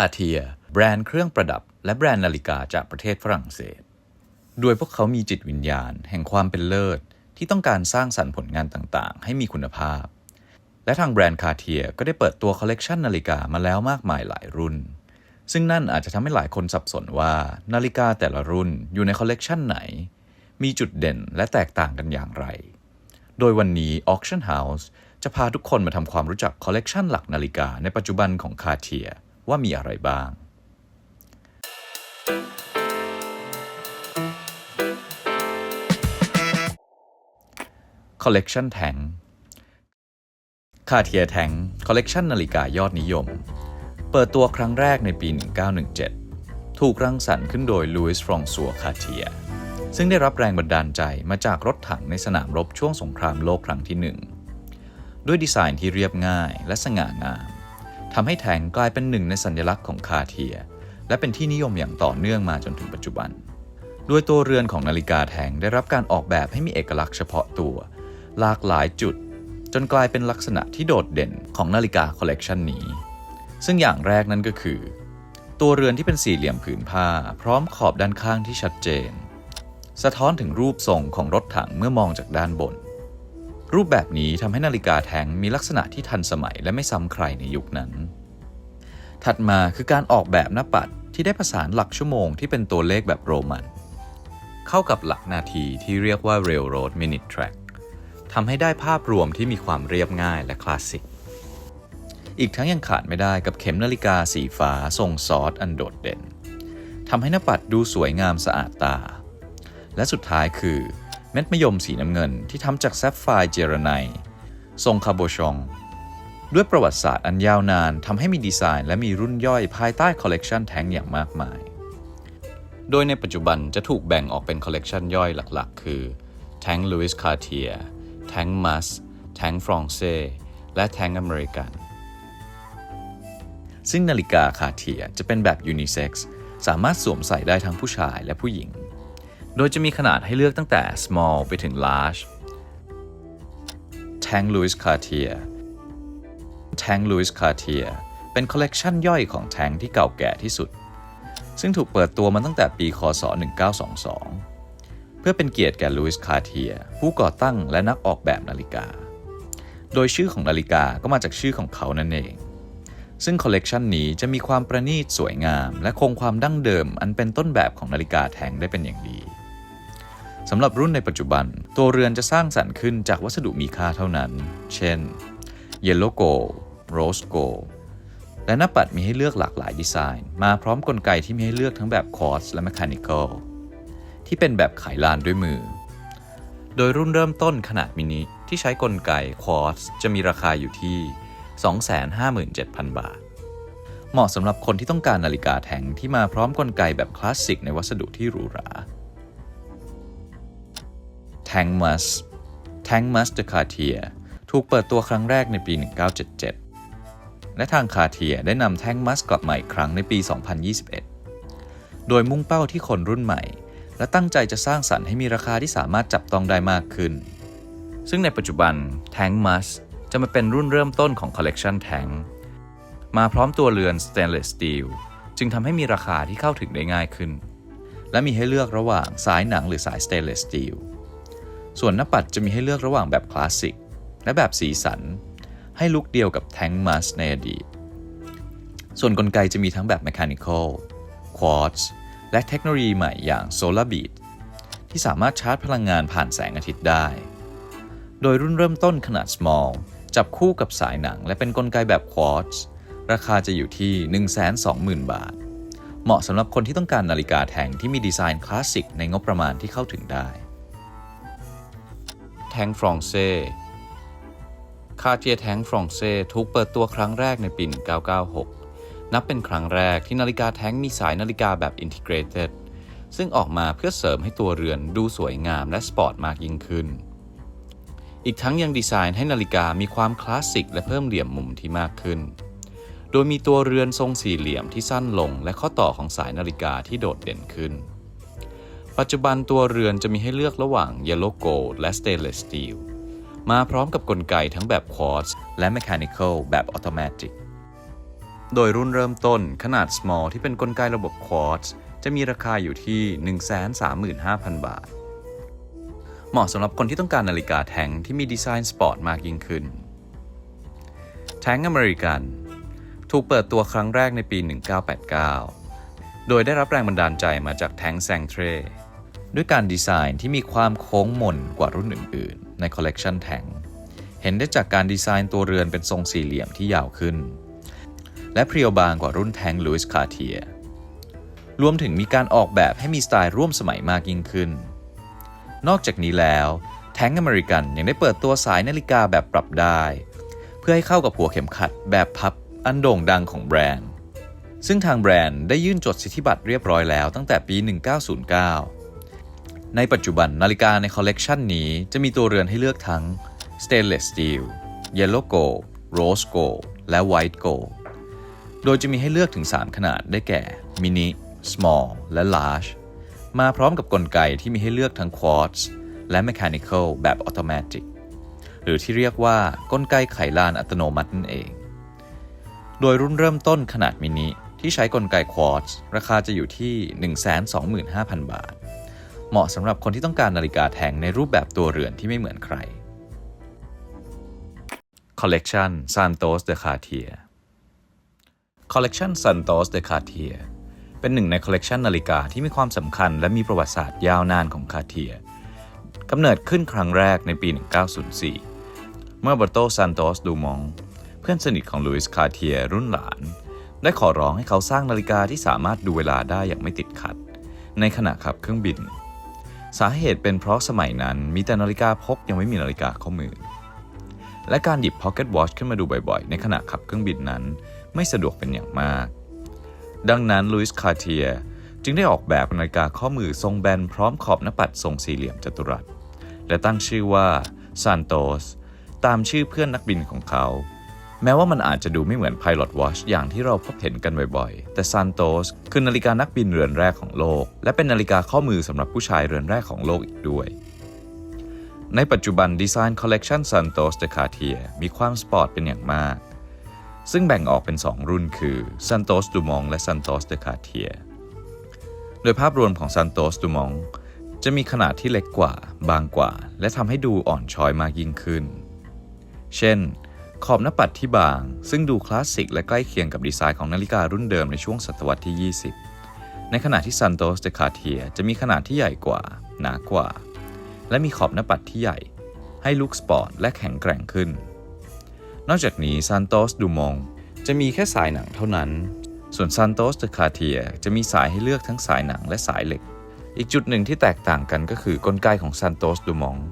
าเทีย แบรนด์เครื่องประดับ และแบรนด์นาฬิกาจากประเทศฝรั่งเศส โดยพวกเขามีจิตวิญญาณ แห่งความเป็นเลิศ ที่ต้องการสร้างสรรค์ผลงานต่างๆ ให้มีคุณภาพ และทางแบรนด์คาเทียก็ได้เปิดตัวคอลเลกชันนาฬิกามาแล้วมากมายหลายรุ่น ซึ่งนั่นอาจจะทำให้หลายคนสับสนว่านาฬิกาแต่ละรุ่นอยู่ในคอลเลกชันไหน มีจุดเด่นและแตกต่างกันอย่างไร โดยวันนี้ Auction House จะพาทุกคนมาทำความรู้จักคอลเลกชันหลักนาฬิกาในปัจจุบันของคาเทีย ว่ามีอะไรบ้างคอลเลกชันแทงคาเทียแทงคอลเลกชันนาฬิกายอดนิยม เปิดตัวครั้งแรกในปี 1917 ถูกรังสรรค์ขึ้นโดยลุยส์ฟรองซัวคาเทีย ซึ่งได้รับแรงบันดาลใจมาจากรถถังในสนามรบช่วงสงครามโลกครั้งที่หนึ่ง ด้วยดีไซน์ที่เรียบง่ายและสง่างาม ทำให้แทงกลายเป็นหนึ่งในสัญลักษณ์ของคาเทีย และเป็นที่นิยมอย่างต่อเนื่องมาจนถึงปัจจุบัน ด้วยตัวเรือนของนาฬิกาแทงได้รับการออกแบบให้มีเอกลักษณ์เฉพาะตัว หลากหลายจุด จนกลายเป็นลักษณะที่โดดเด่นของนาฬิกาคอลเลกชันนี้ ซึ่งอย่างแรกนั่นก็คือ ตัวเรือนที่เป็นสี่เหลี่ยมผืนผ้า พร้อมขอบด้านข้างที่ชัดเจน สะท้อนถึงรูปทรงของรถถังเมื่อมองจากด้านบนรูปแบบนี้ทำให้นาฬิกาแทงมีลักษณะที่ทันสมัยและไม่ซ้ำใครในยุคนั้น ถัดมาคือการออกแบบหน้าปัดที่ได้ผสานหลักชั่วโมงที่เป็นตัวเลขแบบโรมัน เข้ากับหลักนาทีที่เรียกว่า Railroad Minute Track ทำให้ได้ภาพรวมที่มีความเรียบง่ายและคลาสสิก อีกทั้งยังขาดไม่ได้กับเข็มนาฬิกาสีฟ้าทรงซอสอันโดดเด่นทำให้หน้าปัดดูสวยงามสะอาดตา และสุดท้ายคือ เม็ดมะยมสีน้ำเงินที่ทำจากแซฟไฟร์เจรไนทรงคาโบชอง ด้วยประวัติศาสตร์อันยาวนานทำให้มีดีไซน์และมีรุ่นย่อยภายใต้คอลเลกชันแท้งอย่างมากมาย โดยในปัจจุบันจะถูกแบ่งออกเป็นคอลเลกชันย่อยหลักๆ คือแทงลุยส์คาเทียแทงมัสแทงฟรองเซและแทงอเมริกันซึ่งนาฬิกาคาเทียจะเป็นแบบยูนิเซ็กซ์สามารถสวมใส่ได้ทั้งผู้ชายและผู้หญิง โดยจะมีขนาดให้เลือกตั้งแต่ small ไปถึง large แทงลุยส์คาเทีย แทงลุยส์คาเทียเป็นคอลเลกชันย่อยของแทงที่เก่าแก่ที่สุด ซึ่งถูกเปิดตัวมาตั้งแต่ปีคศ 1922 เพื่อเป็นเกียรติแก่ลุยส์คาเทียผู้ก่อตั้งและนักออกแบบนาฬิกา โดยชื่อของนาฬิกาก็มาจากชื่อของเขานั่นเอง ซึ่งคอลเลกชันนี้จะมีความประณีตสวยงาม และคงความดั้งเดิม อันเป็นต้นแบบของนาฬิกาแทงได้เป็นอย่างดีสำหรับรุ่นในปัจจุบัน ตัวเรือนจะสร้างสรรค์ขึ้นจากวัสดุมีค่าเท่านั้น เช่น เยลโลโก Yellow Gold Rose Gold และหน้าปัดมีให้เลือกหลากหลายดีไซน์ มาพร้อมกลไกที่มีให้เลือกทั้งแบบคอร์สและ Mechanical ที่เป็นแบบไขลานด้วยมือ โดยรุ่นเริ่มต้นขนาดมินิที่ใช้กลไกคอตซ์จะมีราคาอยู่ที่ 257,000 บาท เหมาะสำหรับคนที่ต้องการนาฬิกาแทงที่มาพร้อมกลไกแบบคลาสสิกในวัสดุที่หรูหราแทงมัสแทงมัสเดอะคาเทียถูกเปิดตัวครั้งแรกในปี 1977 และทางคาเทียได้นำแท่งมัสกลับมาอีกครั้งในปี 2021 โดยมุ่งเป้าที่คนรุ่นใหม่ และตั้งใจจะสร้างสรรค์ให้มีราคาที่สามารถจับต้องได้มากขึ้น ซึ่งในปัจจุบันแทงมัสจะมาเป็นรุ่นเริ่มต้นของคอลเลกชันแทงมาพร้อมตัวเรือนสเตนเลสสตีลจึงทำให้มีราคาที่เข้าถึงได้ง่ายขึ้น และมีให้เลือกระหว่างสายหนังหรือสายสเตนเลสสตีลส่วนหน้าปัดจะมีให้เลือกระหว่างแบบคลาสสิกและแบบสีสัน ให้ลุกเดียวกับแทงมัสในอดีต ส่วนกลไกจะมีทั้งแบบ Mechanical Quartz และเทคโนโลยีใหม่อย่าง Solar Bead ที่สามารถชาร์จพลังงานผ่านแสงอาทิตย์ได้ โดยรุ่นเริ่มต้นขนาด small จับคู่กับสายหนังและเป็นนกลไกแบบ Quartz ราคาจะอยู่ที่ 120,000 บาท เหมาะสำหรับคนที่ต้องการนาฬิกาแทงที่มีดีไซน์คลาสสิกในงบประมาณที่เข้าถึงได้ แทงฟรองเซ คาเทียแทงฟรองเซ่ถูกเปิดตัวครั้งแรกในปี 1996 นับเป็นครั้งแรกที่นาฬิกาแท้งมีสายนาฬิกาแบบ Integrated ซึ่งออกมาเพื่อเสริมให้ตัวเรือนดูสวยงามและสปอร์ตมากยิ่งขึ้น อีกทั้งยังดีไซน์ให้นาฬิกามีความคลาสสิกและเพิ่มเหลี่ยมมุมที่มากขึ้น โดยมีตัวเรือนทรงสี่เหลี่ยมที่สั้นลง และข้อต่อของสายนาฬิกาที่โดดเด่นขึ้น ปัจจุบันตัวเรือนจะมีให้เลือกระหว่าง Yellow Gold และ Stainless Steel มาพร้อมกับกลไกทั้งแบบควอตซ์และ Mechanical แบบ Automatic โดยรุ่นเริ่มต้นขนาด small ที่เป็นกลไกระบบ quartz จะมีราคาอยู่ที่ 135,000 บาท เหมาะสำหรับคนที่ต้องการนาฬิกาแท่งที่มีดีไซน์สปอร์ตมากยิ่งขึ้น แท่งอเมริกัน ถูกเปิดตัวครั้งแรกในปี 1989 โดยได้รับแรงบันดาลใจมาจากแท่งแซงเทรด้วยการดีไซน์ที่มีความโค้งมนกว่ารุ่นอื่น ในคอลเลกชันแท่งเห็นได้จากการดีไซน์ตัวเรือนเป็นทรงสี่เหลี่ยมที่ยาวขึ้น และเพรียวบางกว่ารุ่นแท่งลุยส์คาเทียรวมถึงมีการออกแบบให้มีสไตล์ร่วมสมัยมากยิ่งขึ้น นอกจากนี้แล้วแท่งอเมริกันยังได้เปิดตัวสายนาฬิกาแบบปรับได้ เพื่อให้เข้ากับหัวเข็มขัดแบบพับอันโด่งดังของแบรนด์ ซึ่งทางแบรนด์ได้ยื่นจดสิทธิบัตรเรียบร้อยแล้วตั้งแต่ปี 1909 ในปัจจุบันนาฬิกาในคอลเลกชันนี้จะมีตัวเรือนให้เลือกทั้ง Stainless Steel Yellow Gold Rose Gold และ White Gold โดยจะมีให้เลือกถึง 3 ขนาดได้แก่ Mini Small และ Large มาพร้อมกับกลไกที่มีให้เลือกทั้ง Quartz และ Mechanical แบบ Automatic หรือที่เรียกว่ากลไกไขลานอัตโนมัตินั่นเอง โดยรุ่นเริ่มต้นขนาดมินิที่ใช้กลไกควอตซ์ราคาจะอยู่ที่ 125,000 บาท เหมาะสำหรับคนที่ต้องการนาฬิกาแทงในรูปแบบตัวเรือนที่ไม่เหมือนใคร Collection Santos de Cartier Collection Santos de Cartier เป็นหนึ่งในคอลเลกชันนาฬิกาที่มีความสำคัญและมีประวัติศาสตร์ยาวนานของคาเทียกำเนิดขึ้นครั้งแรกในปี 1904 เมื่อเบอร์โตซานโตสดูมอง เพื่อนสนิทของลุยส์คาเทียรุ่นหลาน ได้ขอร้องให้เขาสร้างนาฬิกาที่สามารถดูเวลาได้อย่างไม่ติดขัด ในขณะขับเครื่องบิน สาเหตุเป็นเพราะสมัยนั้นมีแต่นาฬิกาพกยังไม่มีนาฬิกาข้อมือ และการหยิบ Pocket Watch ขึ้นมาดูบ่อยๆ ในขณะขับเครื่องบินนั้น ไม่สะดวกเป็นอย่างมาก ดังนั้นลุยส์คาเทียจึงได้ออกแบบนาฬิกาข้อมือทรงแบนพร้อมขอบหน้าปัดทรงสี่เหลี่ยมจัตุรัส และตั้งชื่อว่าซานโตสตามชื่อเพื่อนนักบินของเขา แม้ว่ามันอาจจะดูไม่เหมือน Pilot Watch อย่างที่เราพบเห็นกันบ่อยๆ แต่ซานโตสคือนาฬิกานักบินเรือนแรกของโลก และเป็นนาฬิกาข้อมือสำหรับผู้ชายเรือนแรกของโลกอีกด้วย ในปัจจุบันดีไซน์คอลเลกชัน Santos de Cartier มีความสปอร์ตเป็นอย่างมาก ซึ่งแบ่งออกเป็น 2 รุ่นคือ Santos Dumont และ Santos de Cartier โดยภาพรวมของ Santos Dumont จะมีขนาดที่เล็กกว่า บางกว่า และทำให้ดูอ่อนช้อยมากยิ่งขึ้น เช่น ขอบหน้าปัดที่บาง ซึ่งดูคลาสสิกและใกล้เคียงกับดีไซน์ของนาฬิการุ่นเดิมในช่วงศตวรรษที่ 20 ในขณะที่ Santos de Cartier จะมีขนาดที่ใหญ่กว่า หนากว่า และมีขอบหน้าปัดที่ใหญ่ ให้ลุคสปอร์ตและแข็งแกร่งขึ้น นอกจากนี้ Santos Dumont จะมีแค่สายหนังเท่านั้น ส่วน Santos de Cartier จะมีสายให้เลือกทั้งสายหนังและสายเหล็ก อีกจุดหนึ่งที่แตกต่างกันก็คือกลไกของ Santos Dumont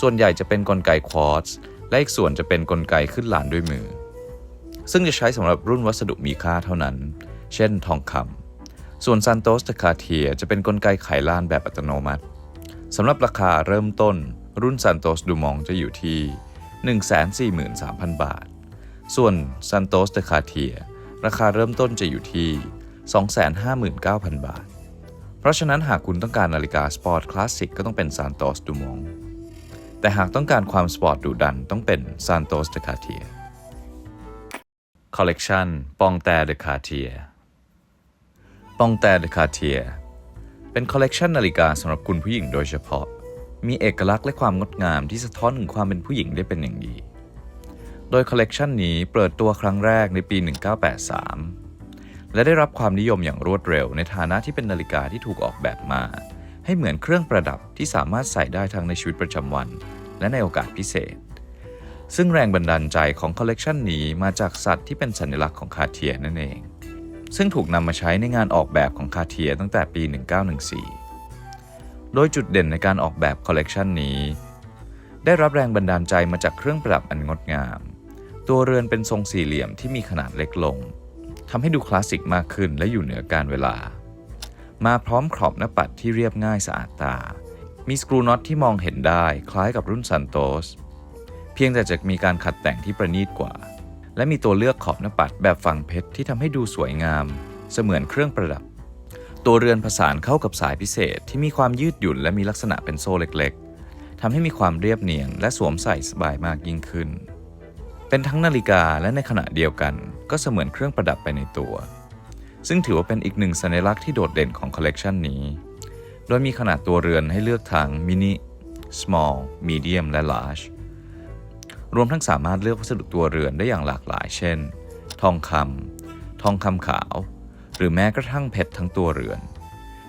ส่วนใหญ่จะเป็นกลไกควอตซ์ และอีกส่วนจะเป็นกลไกขึ้นลานด้วยมือ ซึ่งจะใช้สำหรับรุ่นวัสดุมีค่าเท่านั้น เช่นทองคำส่วน Santos de Cartier จะเป็นกลไกไขลานแบบอัตโนมัติสำหรับราคาเริ่มต้น รุ่น Santos Dumont จะอยู่ที่ 143,000 บาท ส่วน Santos de Cartier ราคาเริ่มต้นจะอยู่ที่ 259,000 บาท เพราะฉะนั้นหากคุณต้องการนาฬิกาสปอร์ตคลาสสิกก็ต้องเป็น Santos Dumont แต่หากต้องการความสปอร์ตดุดันต้องเป็น Santos de Cartier Collection ปองแต่ de Cartier ปองแต่ de Cartier เป็นคอลเลกชันนาฬิกาสำหรับคุณผู้หญิงโดยเฉพาะ มีเอกลักษณ์และความงดงามที่สะท้อนถึงความเป็นผู้หญิงได้เป็นอย่างดี โดยคอลเลกชันนี้เปิดตัวครั้งแรกในปี 1983 และได้รับความนิยมอย่างรวดเร็วในฐานะที่เป็นนาฬิกาที่ถูกออกแบบมา ให้เหมือนเครื่องประดับที่สามารถใส่ได้ทั้งในชีวิตประจำวัน และในโอกาสพิเศษ ซึ่งแรงบันดาลใจของคอลเลกชันนี้มาจากสัตว์ที่เป็นสัญลักษณ์ของคาเทียนั่นเอง ซึ่งถูกนำมาใช้ในงานออกแบบของคาเทียตั้งแต่ปี 1914 โดยจุดเด่นในการออกแบบคอลเลกชันนี้ ได้รับแรงบันดาลใจมาจากเครื่องประดับอันงดงาม ตัวเรือนเป็นทรงสี่เหลี่ยมที่มีขนาดเล็กลงทำให้ดูคลาสสิกมากขึ้นและอยู่เหนือการเวลา มาพร้อมขอบหน้าปัดที่เรียบง่ายสะอาดตา มีสกรูน็อตที่มองเห็นได้คล้ายกับรุ่นซันโตส เพียงแต่จะมีการขัดแต่งที่ประณีตกว่า และมีตัวเลือกขอบหน้าปัดแบบฝั่งเพชรที่ทำให้ดูสวยงาม เสมือนเครื่องประดับ ตัวเรือนผสานเข้ากับสายพิเศษที่มีความยืดหยุ่นและมีลักษณะเป็นโซ่เล็กๆทำให้มีความเรียบเนียนและสวมใส่สบายมากยิ่งขึ้น เป็นทั้งนาฬิกาและในขณะเดียวกัน ก็เสมือนเครื่องประดับไปในตัว ซึ่งถือว่าเป็นอีกหนึ่งสัญลักษณ์ที่โดดเด่นของคอลเลกชันนี้ โดยมีขนาดตัวเรือนให้เลือกทั้งมินิ small medium และ large รวมทั้งสามารถเลือกวัสดุตัวเรือนได้อย่างหลากหลาย เช่น ทองคำทองคำขาว หรือแม้กระทั่งเพชรทั้งตัวเรือน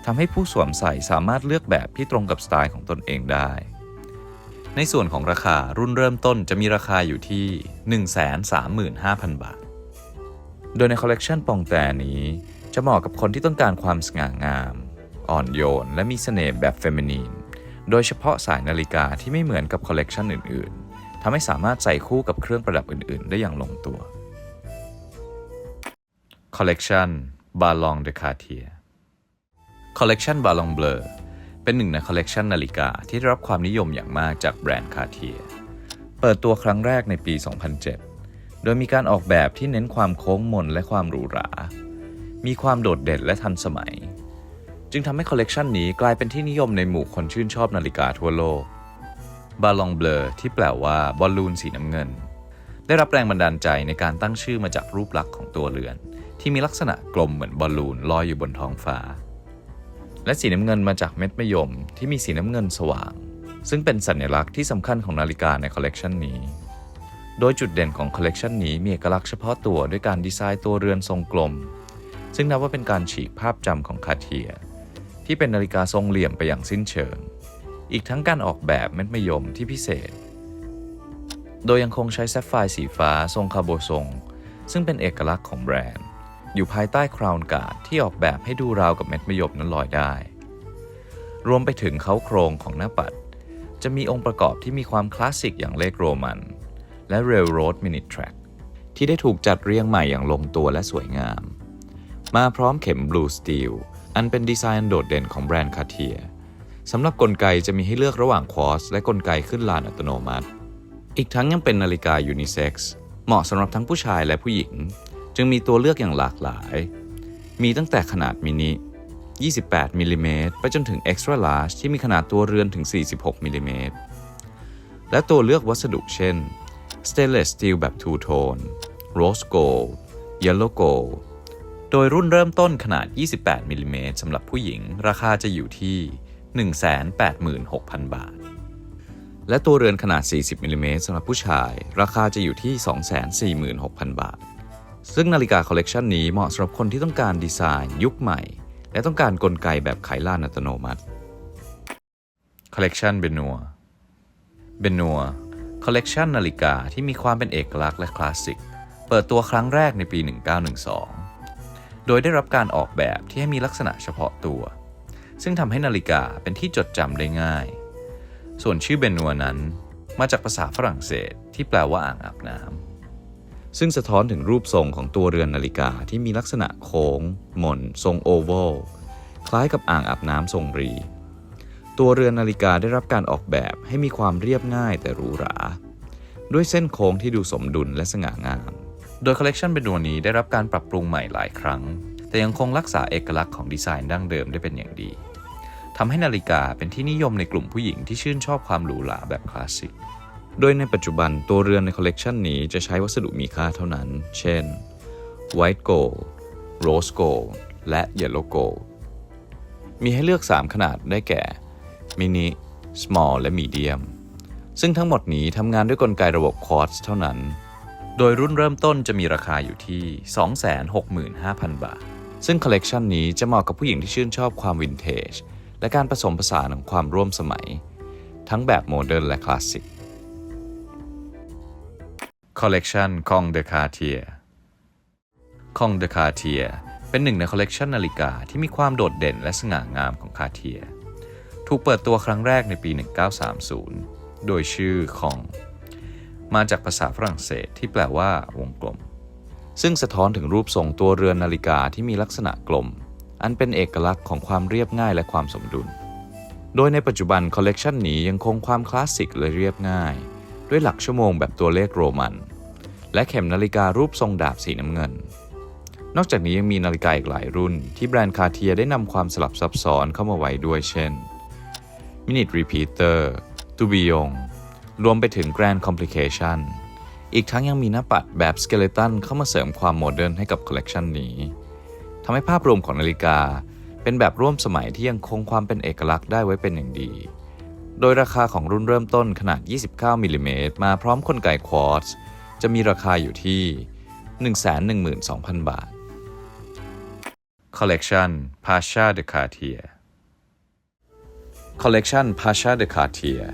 ทำให้ผู้สวมใส่สามารถเลือกแบบที่ตรงกับสไตล์ของตนเองได้ ในส่วนของราคารุ่นเริ่มต้นจะมีราคาอยู่ที่ 135,000 บาท โดยในคอลเลกชันปองแต่นี้ จะเหมาะกับคนที่ต้องการความสง่างาม อ่อนโยน และมีเสน่ห์แบบเฟมินีน โดยเฉพาะสายนาฬิกาที่ไม่เหมือนกับคอลเลกชันอื่น ๆทำให้สามารถใส่คู่กับเครื่องประดับอื่น ๆ ได้อย่างลงตัวคอลเลกชันบาลองเดคาเทียคอลเลกชันบาลองเบลเป็นหนึ่งในคอลเลกชันนาฬิกาที่ได้รับความนิยมอย่างมากจากแบรนด์คาเทียเปิดตัวครั้งแรกในปี 2007 โดยมีการออกแบบที่เน้นความโค้งมนและความหรูหรา มีความโดดเด่นและทันสมัย จึงทำให้คอลเลกชันนี้กลายเป็นที่นิยมในหมู่คนชื่นชอบนาฬิกาทั่วโลก บาลองเบลที่แปลว่าบอลลูนสีน้ำเงิน ได้รับแรงบันดาลใจในการตั้งชื่อมาจากรูปลักษณ์ของตัวเรือน ที่มีลักษณะกลมเหมือนบอลลูนลอยอยู่บนท้องฟ้า และสีน้ำเงินมาจากเม็ดมะยมที่มีสีน้ำเงินสว่าง ซึ่งเป็นสัญลักษณ์ที่สำคัญของนาฬิกาในคอลเลกชันนี้ โดยจุดเด่นของคอลเลกชันนี้มีเอกลักษณ์เฉพาะตัวด้วยการดีไซน์ตัวเรือนทรงกลม ซึ่งนับว่าเป็นการฉีกภาพจำของคาเทีย ที่เป็นนาฬิกาทรงเหลี่ยมไปอย่างสิ้นเชิง อีกทั้งการออกแบบเม็ดมะยมที่พิเศษ โดยยังคงใช้แซฟไฟร์สีฟ้าทรงคาโบทรง ซึ่งเป็นเอกลักษณ์ของแบรนด์ อยู่ภายใต้คราวน์การ์ดที่ออกแบบให้ดูราวกับเม็ดมะยมนั้นลอยได้ รวมไปถึงเขาโครงของหน้าปัด จะมีองค์ประกอบที่มีความคลาสสิกอย่างเลขโรมัน และ Railroad Minute Track ที่ได้ถูกจัดเรียงใหม่อย่างลงตัวและสวยงาม มาพร้อมเข็ม Blue Steel อันเป็นดีไซน์โดดเด่นของแบรนด์คาเทียสำหรับกลไกจะมีให้เลือกระหว่างควอสและกลไกขึ้นลานอัตโนมัติ อีกทั้งยังเป็นนาฬิกายูนิเซ็กซ์เหมาะสำหรับทั้งผู้ชายและผู้หญิง จึงมีตัวเลือกอย่างหลากหลาย มีตั้งแต่ขนาดมินิ 28มิลลิเมตรไปจนถึง Extra Large ที่มีขนาดตัวเรือนถึง 46มิลลิเมตรและตัวเลือกวัสดุเช่น Stainless Steel แบบ Two Tone Rose Gold Yellow Gold โดยรุ่นเริ่มต้นขนาด 28มิลลิเมตรสำหรับผู้หญิง ราคาจะอยู่ที่ 186,000 บาท และตัวเรือนขนาด 40มิลลิเมตรสำหรับผู้ชาย ราคาจะอยู่ที่ 246,000 บาท ซึ่งนาฬิกาคอลเลกชันนี้เหมาะสำหรับคนที่ต้องการดีไซน์ยุคใหม่ และต้องการกลไกแบบไขล่านอัตโนมัติคอลเลกชันเบนัวเบนัว คอลเลกชันนาฬิกาที่มีความเป็นเอกลักษณ์และคลาสสิก เปิดตัวครั้งแรกในปี 1912 โดยได้รับการออกแบบที่ให้มีลักษณะเฉพาะตัว ซึ่งทำให้นาฬิกาเป็นที่จดจำได้ง่าย ส่วนชื่อเบนัวนั้น มาจากภาษาฝรั่งเศสที่แปลว่าอ่างอาบน้ำซึ่งสะท้อนถึงรูปทรงของตัวเรือนนาฬิกาที่มีลักษณะโค้ง หม่น ทรงโอเวลคล้ายกับอ่างอาบน้ำทรงรี ตัวเรือนนาฬิกาได้รับการออกแบบให้มีความเรียบง่ายแต่หรูหรา ด้วยเส้นโค้งที่ดูสมดุลและสง่างาม โดยคอลเลกชันเป็นตัวนี้ได้รับการปรับปรุงใหม่หลายครั้ง แต่ยังคงรักษาเอกลักษณ์ของดีไซน์ดั้งเดิมได้เป็นอย่างดีทำให้นาฬิกาเป็นที่นิยมในกลุ่มผู้หญิงที่ชื่นชอบความหรูหราแบบคลาสสิก โดยในปัจจุบันตัวเรือนในคอลเลกชันนี้จะใช้วัสดุมีค่าเท่านั้น เช่น White Gold Rose Gold และ Yellow Gold มีให้เลือก 3 ขนาดได้แก่ Mini Small และ Medium ซึ่งทั้งหมดนี้ทำงานด้วยกลไกระบบควอตซ์เท่านั้น โดยรุ่นเริ่มต้นจะมีราคาอยู่ที่ 265,000 บาท ซึ่งคอลเลกชันนี้จะเหมาะกับผู้หญิงที่ชื่นชอบความวินเทจ และการผสมผสานของความร่วมสมัย ทั้งแบบโมเดิร์นและคลาสสิกคอลเลกชันคองเดคาเทียคองเดคาเทียเป็นหนึ่งในคอลเลกชันนาฬิกาที่มีความโดดเด่นและสง่างามของคาเทีย ถูกเปิดตัวครั้งแรกในปี 1930 โดยชื่อคอง มาจากภาษาฝรั่งเศสที่แปลว่าวงกลม ซึ่งสะท้อนถึงรูปทรงตัวเรือนนาฬิกาที่มีลักษณะกลม อันเป็นเอกลักษณ์ของความเรียบง่ายและความสมดุล โดยในปัจจุบันคอลเลกชันนี้ยังคงความคลาสสิกและเรียบง่าย ด้วยหลักชั่วโมงแบบตัวเลขโรมัน และเข็มนาฬิการูปทรงดาบสีน้ำเงินนอกจากนี้ยังมีนาฬิกาอีกหลายรุ่น ที่แบรนด์คาเทียได้นำความสลับซับซ้อนเข้ามาไว้ด้วยเช่น Minute Repeater ตูบิยงรวมไปถึง Grand Complication อีกทั้งยังมีหน้าปัดแบบสเกเลตันเข้ามาเสริมความโมเดิร์นให้กับคอลเลกชันนี้ทำให้ภาพรวมของนาฬิกา เป็นแบบร่วมสมัยที่ยังคงความเป็นเอกลักษณ์ได้ไว้เป็นอย่างดี โดยราคาของรุ่นเริ่มต้นขนาด 29มิลลิเมตรมาพร้อมกลไกควอตซ์จะมีราคาอยู่ที่ 112,000 บาท Collection Pasha de Cartier Collection Pasha de Cartier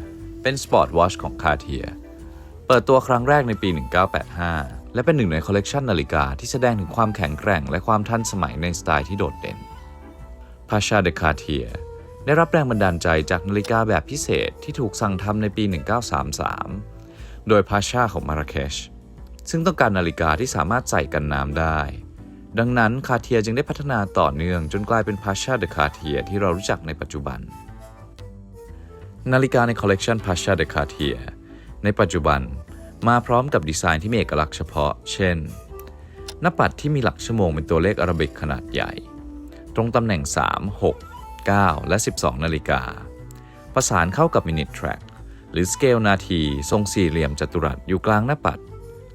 เป็นสปอร์ตวอชของ Cartier เปิดตัวครั้งแรกในปี 1985 และเป็นหนึ่งในคอลเลกชันนาฬิกาที่แสดงถึงความแข็งแกร่งและความทันสมัยในสไตล์ที่โดดเด่น Pasha de Cartier ได้รับแรงบันดาลใจจากนาฬิกาแบบพิเศษที่ถูกสั่งทำในปี 1933 โดย Pasha ของมาราเคช ซึ่งต้องการนาฬิกาที่สามารถใส่กันน้ำได้ ดังนั้นคาเทียจึงได้พัฒนาต่อเนื่องจนกลายเป็น Pasha de Cartier ที่เรารู้จักในปัจจุบัน นาฬิกาในคอลเลกชัน Pasha de Cartier ในปัจจุบันมาพร้อมกับดีไซน์ที่มีเอกลักษณ์เฉพาะ เช่น หน้าปัดที่มีหลักชั่วโมงเป็นตัวเลขอารบิกขนาดใหญ่ ตรงตำแหน่ง 3 6 9 และ 12 นาฬิกา ประสานเข้ากับมินิทแทร็กหรือสเกลนาที ทรงสี่เหลี่ยมจัตุรัสอยู่กลางหน้าปัด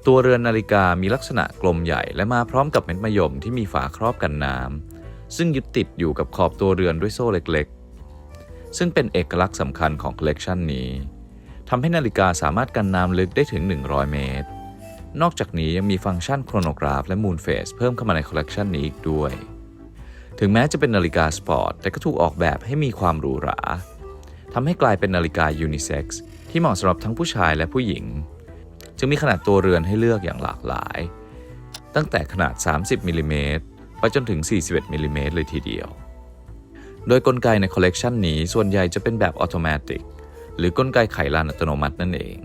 ตัวเรือนนาฬิกามีลักษณะกลมใหญ่ และมาพร้อมกับเม็ดมะยมที่มีฝาครอบกันน้ำซึ่งยึดติดอยู่กับขอบตัวเรือนด้วยโซ่เล็ก ซึ่งเป็นเอกลักษณ์สำคัญของคอลเลกชันนี้ทำให้นาฬิกาสามารถกันน้ำลึกได้ถึง 100 เมตร นอกจากนี้ยังมีฟังก์ชันโครโนกราฟและมูนเฟสเพิ่มเข้ามาในคอลเลกชันนี้อีกด้วย ถึงแม้จะเป็นนาฬิกาสปอร์ต แต่ก็ถูกออกแบบให้มีความหรูหราทำให้กลายเป็นนาฬิกายูนิเซ็กซ์ที่เหมาะสำหรับทั้งผู้ชายและผู้หญิง จึงมีขนาดตัวเรือนให้เลือกอย่างหลากหลาย ตั้งแต่ขนาด 30มิลลิเมตรไปจนถึง 41มิลลิเมตรเลยทีเดียว โดยกลไกในคอลเลกชันนี้ส่วนใหญ่จะเป็นแบบออโตเมติกหรือกลไกไขลานอัตโนมัตินั่นเอง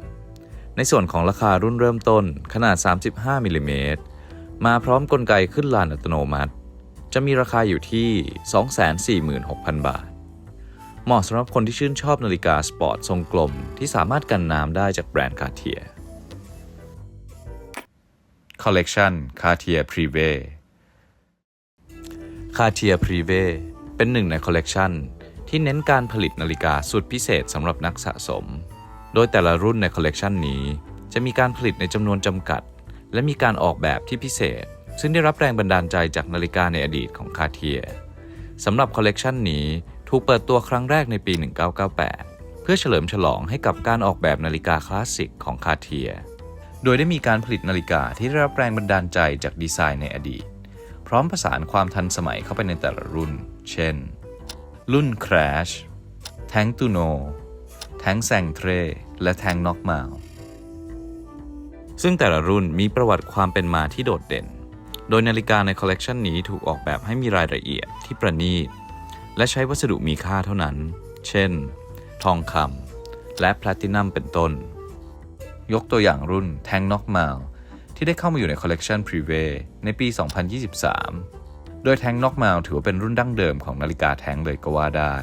ในส่วนของราคารุ่นเริ่มต้นขนาด 35มิลลิเมตรมาพร้อมกลไกขึ้นลานอัตโนมัติ จะมีราคาอยู่ที่ 246,000 บาท เหมาะสำหรับคนที่ชื่นชอบนาฬิกาสปอร์ตทรงกลมที่สามารถกันน้ำได้จากแบรนด์คาเทีย Collection Cartier Privé Cartier Privé เเป็นหนึ่งในคอลเลกชันที่เน้นการผลิตนาฬิกาสุดพิเศษสำหรับนักสะสม โดยแต่ละรุ่นในคอลเลกชันนี้ จะมีการผลิตในจำนวนจำกัด และมีการออกแบบที่พิเศษ ซึ่งได้รับแรงบันดาลใจจากนาฬิกาในอดีตของคาเทียสำหรับคอลเลกชันนี้ถูกเปิดตัวครั้งแรกในปี 1998 เพื่อเฉลิมฉลองให้กับการออกแบบนาฬิกาคลาสสิกของคาเทีย โดยได้มีการผลิตนาฬิกาที่ได้รับแรงบันดาลใจจากดีไซน์ในอดีต พร้อมผสานความทันสมัยเข้าไปในแต่ละรุ่น เช่น รุ่น Crash แทงตูโน แทงแซงเทร และแทงน็อกมาซึ่งแต่ละรุ่นมีประวัติความเป็นมาที่โดดเด่น โดยนาฬิกาในคอลเลกชันนี้ถูกออกแบบให้มีรายละเอียดที่ประณีต และใช้วัสดุมีค่าเท่านั้น เช่น ทองคำและแพลตินัมเป็นต้น ยกตัวอย่างรุ่นแทงน็อกมาที่ได้เข้ามาอยู่ในคอลเลกชันพรีเวในปี 2023 โดยแทงน็อกมาถือว่าเป็นรุ่นดั้งเดิมของนาฬิกาแทงเลยก็ว่าได้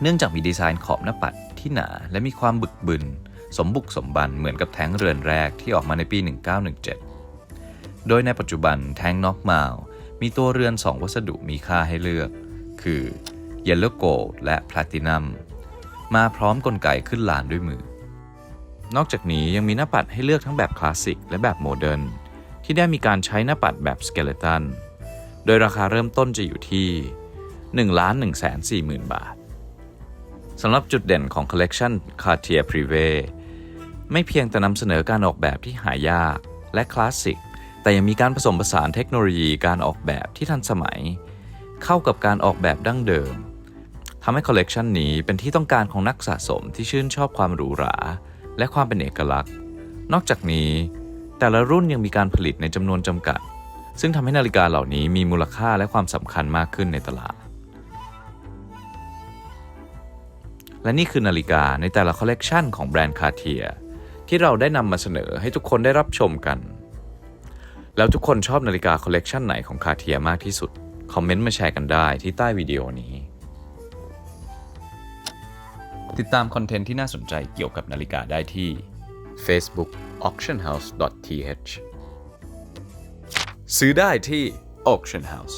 เนื่องจากมีดีไซน์ขอบหน้าปัดที่หนาและมีความบึกบึน สมบุกสมบันเหมือนกับแทงเรือนแรกที่ออกมาในปี 1917 โดยในปัจจุบันแทงน็อกมามีตัวเรือน 2 วัสดุมีค่าให้เลือก คือ Yellow Gold และ Platinum มาพร้อมกลไกขึ้นลานด้วยมือ นอกจากนี้ยังมีหน้าปัดให้เลือกทั้งแบบคลาสสิกและแบบโมเดิร์นที่ได้มีการใช้หน้าปัดแบบสเกเลตัน โดยราคาเริ่มต้นจะอยู่ที่ 1 1 4 0 0 0 0 บาทสำหรับจุดเด่นของ Collection Cartier Privé ไม่เพียงแต่นำเสนอการออกแบบที่หายากและคลาสสิก แต่ยังมีการผสมผสานเทคโนโลยีการออกแบบที่ทันสมัย เข้ากับการออกแบบดั้งเดิมทำให้คอลเลกชันนี้เป็นที่ต้องการของนักสะสมที่ชื่นชอบความหรูหรา และความเป็นเอกลักษณ์ นอกจากนี้ แต่ละรุ่นยังมีการผลิตในจำนวนจำกัด ซึ่งทำให้นาฬิกาเหล่านี้มีมูลค่าและความสำคัญมากขึ้นในตลาด และนี่คือนาฬิกาในแต่ละคอลเลกชันของแบรนด์คาเทียที่เราได้นำมาเสนอให้ทุกคนได้รับชมกัน แล้วทุกคนชอบนาฬิกาคอลเลกชันไหนของคาเทียมากที่สุด คอมเมนต์มาแชร์กันได้ที่ใต้วิดีโอนี้ ติดตามคอนเทนต์ที่น่าสนใจเกี่ยวกับนาฬิกาได้ที่ Facebook auctionhouse.th ซื้อได้ที่ auction house